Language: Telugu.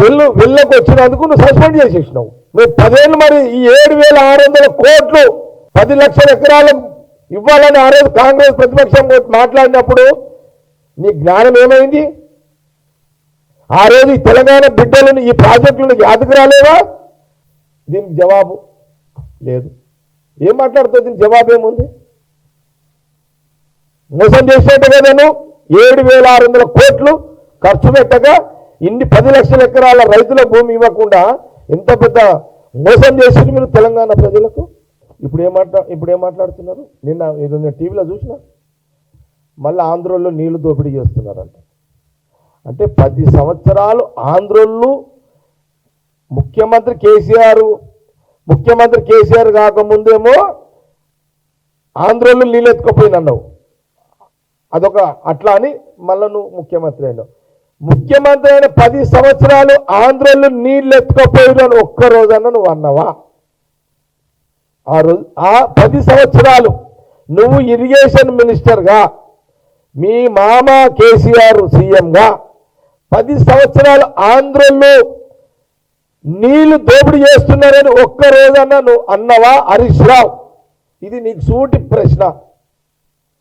వెళ్ళు వెళ్ళకు వచ్చినందుకు నువ్వు సస్పెండ్ చేసేసినావు. నువ్వు పదేళ్ళు మరి ఈ ఏడు వేల ఆరు వందల కోట్లు పది లక్షల ఎకరాలు ఇవ్వాలని ఆ రోజు కాంగ్రెస్ ప్రతిపక్షం మాట్లాడినప్పుడు నీ జ్ఞానం ఏమైంది? ఆ రోజు ఈ తెలంగాణ బిడ్డలను ఈ ప్రాజెక్టులను యాదకు రాలేవా? దీనికి జవాబు లేదు. ఏం మాట్లాడుతుంది దీనికి జవాబు ఏముంది? మోసం చేసేట్టు కదా నువ్వు. ఏడు వేల ఆరు వందల కోట్లు ఖర్చు పెట్టగా ఇన్ని పది లక్షల ఎకరాల రైతుల భూమి ఇవ్వకుండా ఎంత పెద్ద మోసం చేసింది మీరు తెలంగాణ ప్రజలకు? ఇప్పుడు ఏం మాట్లా ఇప్పుడు ఏం మాట్లాడుతున్నారు? నిన్న ఏదో నేను టీవీలో చూసిన. మళ్ళీ ఆంధ్రోళ్ళు నీళ్ళు దోపిడీ చేస్తున్నారంట. అంటే పది సంవత్సరాలు ఆంధ్రోళ్ళు ముఖ్యమంత్రి కేసీఆర్ ముఖ్యమంత్రి కేసీఆర్ కాకముందేమో ఆంధ్రోళ్ళు నీళ్ళు ఎత్తుకుపోయినన్నావు. అదొక అట్లా అని మళ్ళా నువ్వు ముఖ్యమంత్రి అయినావు. ముఖ్యమంత్రి అయిన పది సంవత్సరాలు ఆంధ్రలో నీళ్ళు ఎత్తుకపోయిన ఒక్క రోజన్న నువ్వు అన్నావా? ఆ రోజు ఆ పది సంవత్సరాలు నువ్వు ఇరిగేషన్ మినిస్టర్గా మీ మామ కేసీఆర్ సీఎంగా పది సంవత్సరాలు ఆంధ్రలో నీళ్ళు దోపిడీ చేస్తున్నారని ఒక్క రోజన్నా నువ్వు అన్నవా? హరీష్ రావు ఇది నీకు సూటి ప్రశ్న.